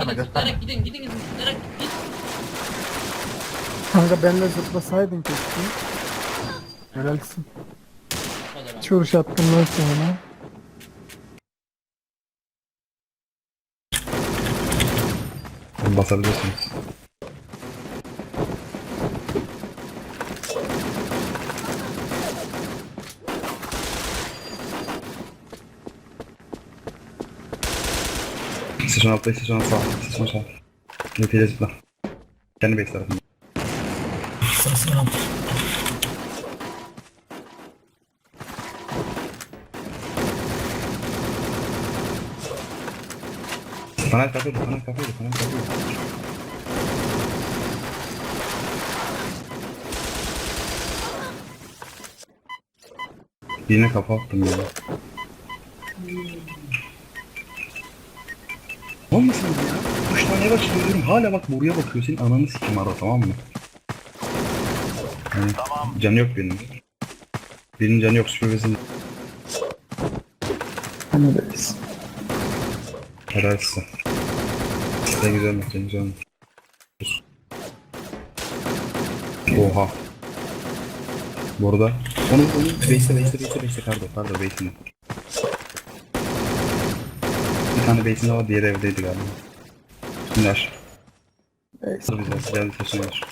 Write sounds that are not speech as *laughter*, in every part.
Gidin, gösterme. gidin gidin gidin zıplayarak gidin. Kanka benle zıplasaydın keşke. Helalsin. Hiç vuruş attım lan sana. Basabilirsiniz. Sıçan altta, sıçan sağ, sıçan sağ. Netice zıpla. Kendi base tarafında. Kanal kafaydı, kanal kafaydı, kanal kafaydı. Birine kafa attım ya. Olmasın ya. Üç tane bak söylüyorum. Hala bak buraya bakıyor. Senin ananı sikim ara tamam mı? Yani, Canı yok birinin. Birinin canı yok. Süpürgesin. Helalsin. Helal size. Sen güzel mi? Sen güzel mi? Oha. Bu arada onu onu base'e base'e base'e base'e kardo kardo base'ine. Bir tane base'inde var diğeri evdeydi galiba. Şimdi aç. Neyse. Dur bize geldi sesini ver.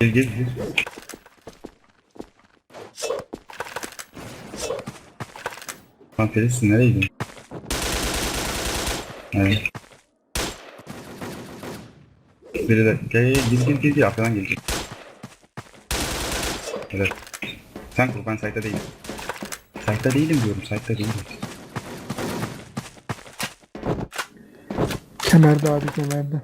Gel gel gel. Lan Feliz nereye gidiyorsun? Evet. Biri de gel gel gel gel gel gel arkadan gelecek. Evet. Sen kur ben site'da değilim. Site'da değilim diyorum site'da değilim. Kemerde abi kemerde.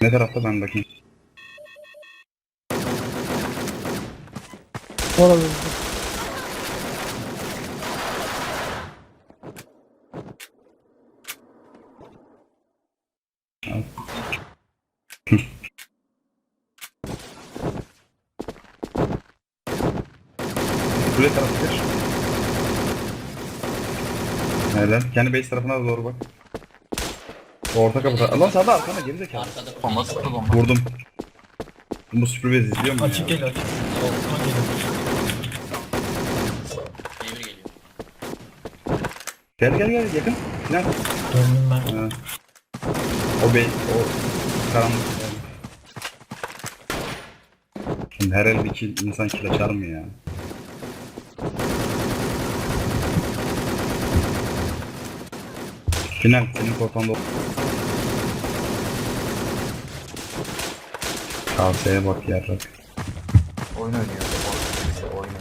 Ne tarafta ben bakayım. Orada. Kule tarafıdır. Helal. Kendi base tarafına doğru bak. Orta kapıda. Lan sağda arkana geri zekalı. Arkada Bomba tuttu bomba. Vurdum. Bu süpürgez izliyor mu Açık ya? gel açık. Soltan geliyor. Devir geliyor. Gel gel gel yakın. Lan. Döndüm ben. Ha. O bey, o karanlık. Şimdi her el kill, insan kill açar mı ya? Final senin kortanda Tavsiyeye bak yarrak. Oyun oynuyor. Oyun oynuyor.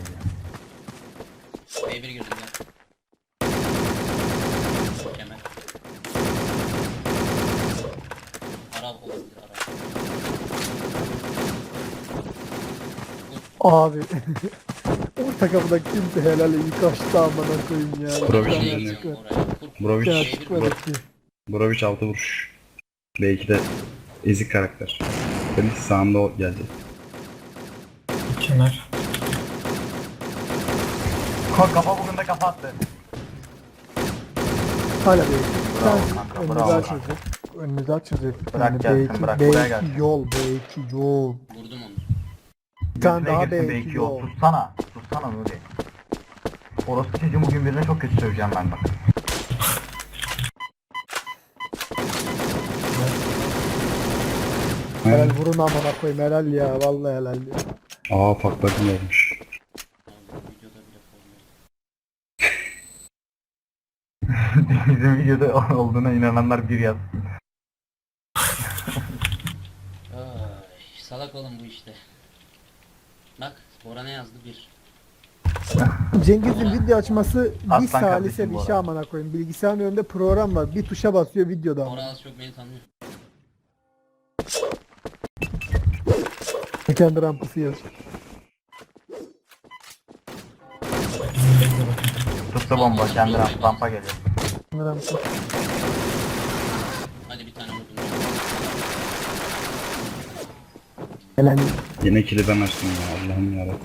Devir girdim ya. Kemer. Abi. *laughs* Orta kapıda kimse helal iyi kaçtı amına koyayım ya. Bir Bir. Brovic, Bir var iki. Brovic altı vuruş. Belki de ezik karakter. Benim sağımda o gelecek. Ka- Kafa bugün de kafa attı. Hala belki. Bravo kanka, önümüzü bravo. Önümüzü açılacak. Bırak Yani gelsin, belki, bırak, buraya belki gelsin. yol, belki yol. Vurdum onu. Bir tane daha girsin belki yol. Tutsana. Tutsana Nuri. Orası çocuğum bugün birine çok kötü söyleyeceğim ben bak. Helal vurun amına koyayım helal ya. Vallahi helal ya. Aa patladım olmuş. *laughs* Bizim videoda olduğuna inananlar bir yaz. Ay, salak oğlum bu işte. Bak Bora ne yazdı bir. Cengiz'in video açması bir Aslan salise kardeşim bu bir şey arada. amına koyayım. Bilgisayarın önünde program var. Bir tuşa basıyor videoda. Bora az çok beni tanıyor. Kendi rampası yazıyor. Kısa bomba kendi ramp, rampa geliyor. Sanırım. Hadi bir tane vurdum. Helal. Yine kiliden açtım ya Allah'ım yarabbim.